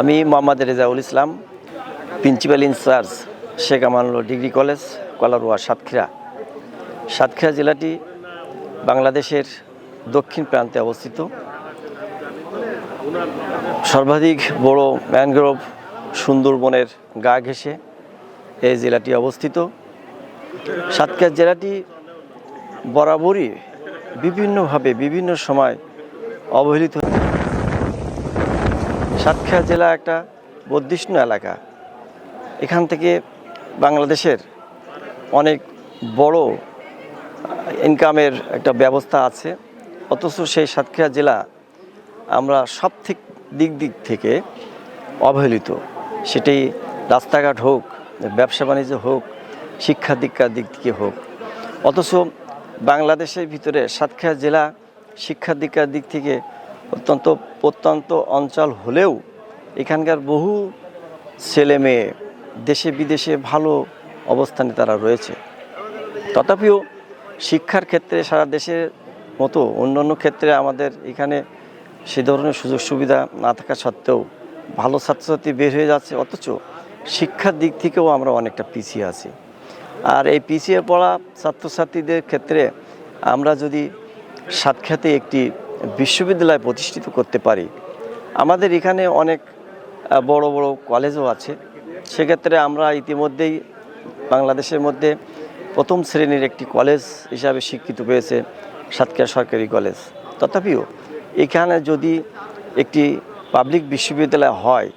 আমি Mohammad Rezaul Islam principal in charge Sheikh Amanullah degree college Kalaroa Satkhira. Satkhira জেলাটি বাংলাদেশের দক্ষিণ প্রান্তে অবস্থিত। সর্বাধিক বড় ম্যানগ্রোভ সুন্দরবনের গা ঘেঁষে এই জেলাটি অবস্থিত। সাতক্ষীরা জেলাটি বরাবরই বিভিন্নভাবে বিভিন্ন সময় অবহেলিত সাতক্ষীরা জেলা একটা বর্ধিষ্ণু এলাকা। এখান থেকে বাংলাদেশের অনেক বড় ইনকামের একটা ব্যবস্থা আছে। অথচ সেই সাতক্ষীরা জেলা আমরা সব থেকে দিক দিক থেকে অবহেলিত। সেটি রাস্তাঘাট হোক, ব্যবসা বাণিজ্য হোক শিক্ষা দীক্ষার দিক থেকে হোক। অথচ বাংলাদেশের ভিতরে সাতক্ষীরা জেলা শিক্ষা দীক্ষার দিক থেকে অত্যন্ত প্রত্যন্ত অঞ্চল হলেও এখানকার বহু ছেলে মেয়ে দেশে বিদেশে ভালো অবস্থানে তারা রয়েছে। তথাপিও শিক্ষার ক্ষেত্রে সারা দেশের মতো অন্যান্য ক্ষেত্রে আমাদের এখানে সে ধরনের সুযোগ সুবিধা না থাকা সত্ত্বেও ভালো ছাত্রছাত্রী বের হয়ে যাচ্ছে, অথচ শিক্ষার দিক থেকেও আমরা অনেকটা পিছিয়ে আছি। আর এই পিছিয়ে পড়া ছাত্রছাত্রীদের ক্ষেত্রে আমরা যদি সাতক্ষাতে একটি বিশ্ববিদ্যালয় প্রতিষ্ঠিত করতে পারি। আমাদের এখানে অনেক বড় বড় কলেজও আছে। সেক্ষেত্রে আমরা ইতিমধ্যেই বাংলাদেশের মধ্যে প্রথম শ্রেণির একটি কলেজ হিসাবে স্বীকৃত পেয়েছে, সাতক্ষীরা সরকারি কলেজ। তথাপিও এখানে যদি একটি পাবলিক বিশ্ববিদ্যালয় হয়,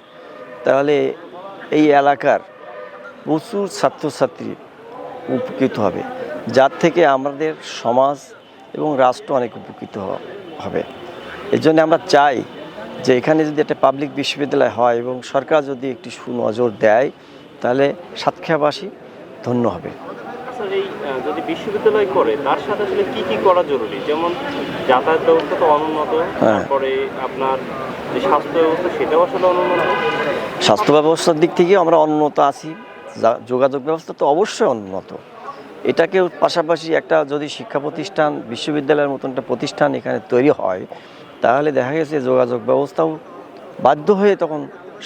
তাহলে এই এলাকার প্রচুর ছাত্রছাত্রী উপকৃত হবে। যার থেকে আমাদের সমাজ এবং রাষ্ট্র অনেক উপকৃত হবে। এর জন্য আমরা চাই যে এখানে যদি একটা পাবলিক বিশ্ববিদ্যালয় হয় এবং সরকার যদি একটি সুনজর দেয় তাহলে সাতক্ষাবাসী ধন্য হবে। আচ্ছা এই যদি বিশ্ববিদ্যালয় করে তার সাথে আসলে কি কি করা জরুরি? যেমন যাতায়াত ব্যবস্থা তো অনুন্নত হ্যাঁ। তারপরে আপনার যে স্বাস্থ্য ব্যবস্থা সেটাও আসলে অনুন্নত? স্বাস্থ্য ব্যবস্থার দিক থেকে আমরা অনুন্নত আছি যোগাযোগ ব্যবস্থা তো অবশ্যই উন্নত এটাকেও পাশাপাশি একটা যদি শিক্ষা প্রতিষ্ঠান, বিশ্ববিদ্যালয়ের মতন একটা প্রতিষ্ঠান এখানে তৈরি হয়, তাহলে দেখা গেছে যোগাযোগ ব্যবস্থাও বাধ্য হয়ে তখন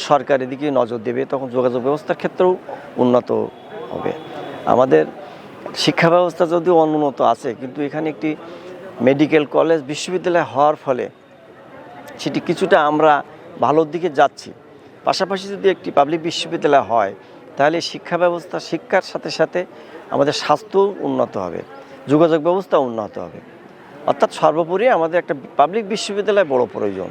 সরকারের দিকে নজর দেবে, তখন যোগাযোগ ব্যবস্থার ক্ষেত্রেও উন্নত হবে। আমাদের শিক্ষা ব্যবস্থা যদিও অনুন্নত আছে, কিন্তু এখানে একটি মেডিকেল কলেজ, বিশ্ববিদ্যালয় হওয়ার ফলে সেটি কিছুটা আমরা ভালোর দিকে যাচ্ছি। পাশাপাশি যদি একটি পাবলিক বিশ্ববিদ্যালয় হয় তাহলে শিক্ষা ব্যবস্থা, শিক্ষার সাথে সাথে আমাদের স্বাস্থ্যও উন্নত হবে, যোগাযোগ ব্যবস্থা উন্নত হবে। অর্থাৎ সর্বোপরি আমাদের একটা পাবলিক বিশ্ববিদ্যালয় বড় প্রয়োজন।